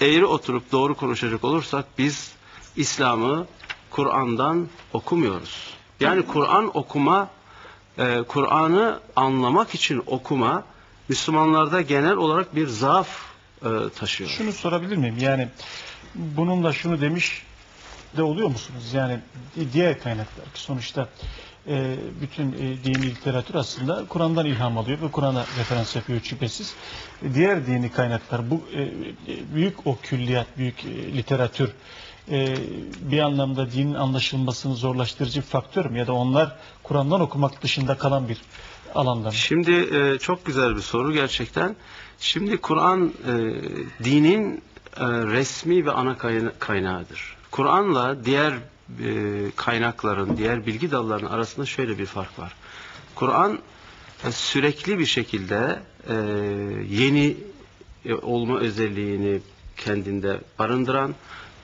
eğri oturup doğru konuşacak olursak biz İslam'ı Kur'an'dan okumuyoruz. Yani Kur'an okuma, e, Kur'an'ı anlamak için okuma Müslümanlarda genel olarak bir zaaf e, taşıyor. Şunu sorabilir miyim? Yani bununla şunu demiş de oluyor musunuz? Yani di- diğer kaynaklar ki sonuçta e, bütün e, dini literatür aslında Kur'an'dan ilham alıyor ve Kur'an'a referans yapıyor şüphesiz. Diğer dini kaynaklar bu e, e, büyük o külliyat, büyük literatür bir anlamda dinin anlaşılmasını zorlaştırıcı bir faktör mü? Ya da onlar Kur'an'dan okumak dışında kalan bir alanda mı? Şimdi çok güzel bir soru gerçekten. Şimdi Kur'an dinin resmi ve ana kayna- kaynağıdır. Kur'an'la diğer e, kaynakların, diğer bilgi dallarının arasında şöyle bir fark var. Kur'an e, sürekli bir şekilde e, yeni e, olma özelliğini kendinde barındıran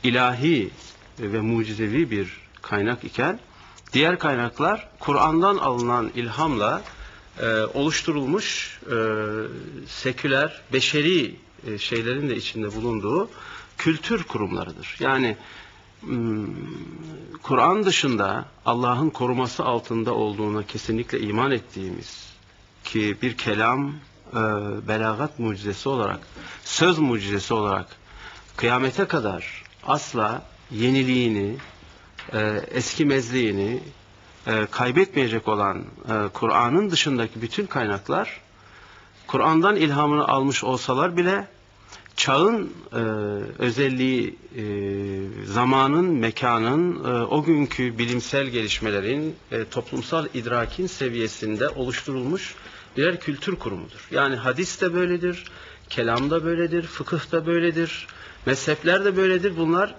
ilahi ve mucizevi bir kaynak iken diğer kaynaklar Kur'an'dan alınan ilhamla e, oluşturulmuş e, seküler, beşeri e, şeylerin de içinde bulunduğu kültür kurumlarıdır. Yani Kur'an dışında Allah'ın koruması altında olduğuna kesinlikle iman ettiğimiz ki bir kelam e, belagat mucizesi olarak, söz mucizesi olarak kıyamete kadar asla yeniliğini, e, eskimezliğini e, kaybetmeyecek olan e, Kur'an'ın dışındaki bütün kaynaklar Kur'an'dan ilhamını almış olsalar bile çağın e, özelliği, e, zamanın, mekanın, e, o günkü bilimsel gelişmelerin, e, toplumsal idrakin seviyesinde oluşturulmuş birer kültür kurumudur. Yani hadis de böyledir, kelam da böyledir, fıkıh da böyledir, mezhepler de böyledir. Bunlar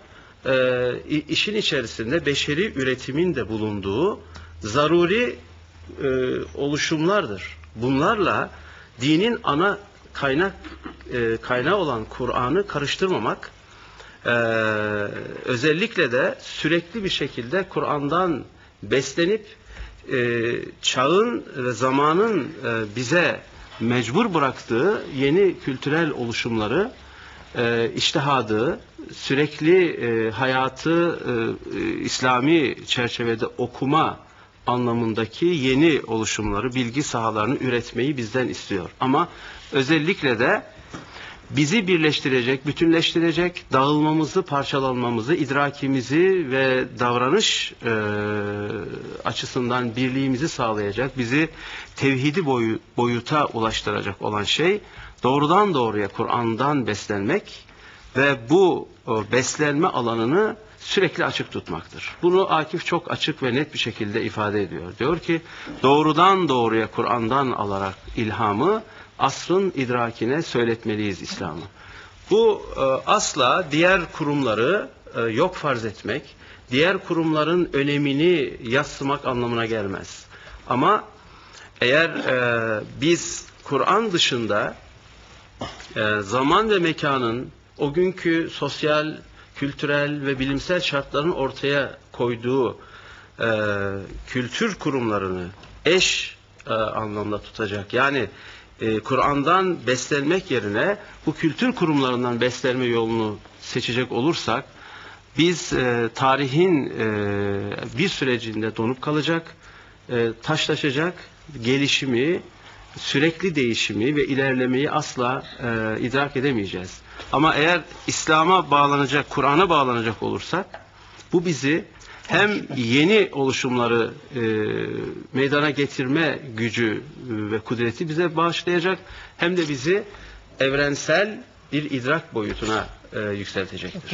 e, işin içerisinde beşeri üretimin de bulunduğu zaruri e, oluşumlardır. Bunlarla dinin ana kaynak e, kaynağı olan Kur'an'ı karıştırmamak e, özellikle de sürekli bir şekilde Kur'an'dan beslenip e, çağın ve zamanın e, bize mecbur bıraktığı yeni kültürel oluşumları e, iştihadı, sürekli e, hayatı e, İslami çerçevede okuma anlamındaki yeni oluşumları, bilgi sahalarını üretmeyi bizden istiyor. Ama özellikle de bizi birleştirecek, bütünleştirecek, dağılmamızı, parçalanmamızı, idrakimizi ve davranış e, açısından birliğimizi sağlayacak, bizi tevhidi boyu, boyuta ulaştıracak olan şey doğrudan doğruya Kur'an'dan beslenmek ve bu o, beslenme alanını sürekli açık tutmaktır. Bunu Akif çok açık ve net bir şekilde ifade ediyor. Diyor ki doğrudan doğruya Kur'an'dan alarak ilhamı asrın idrakine söyletmeliyiz İslam'ı. Bu e, asla diğer kurumları e, yok farz etmek, diğer kurumların önemini yassımak anlamına gelmez. Ama eğer e, biz Kur'an dışında e, zaman ve mekanın o günkü sosyal, kültürel ve bilimsel şartların ortaya koyduğu e, kültür kurumlarını eş e, anlamda tutacak. Yani e, Kur'an'dan beslenmek yerine bu kültür kurumlarından beslenme yolunu seçecek olursak biz e, tarihin e, bir sürecinde donup kalacak, e, taşlaşacak, gelişimi, sürekli değişimi ve ilerlemeyi asla e, idrak edemeyeceğiz. Ama eğer İslam'a bağlanacak, Kur'an'a bağlanacak olursak bu bizi hem yeni oluşumları e, meydana getirme gücü e, ve kudreti bize bağışlayacak hem de bizi evrensel bir idrak boyutuna e, yükseltecektir.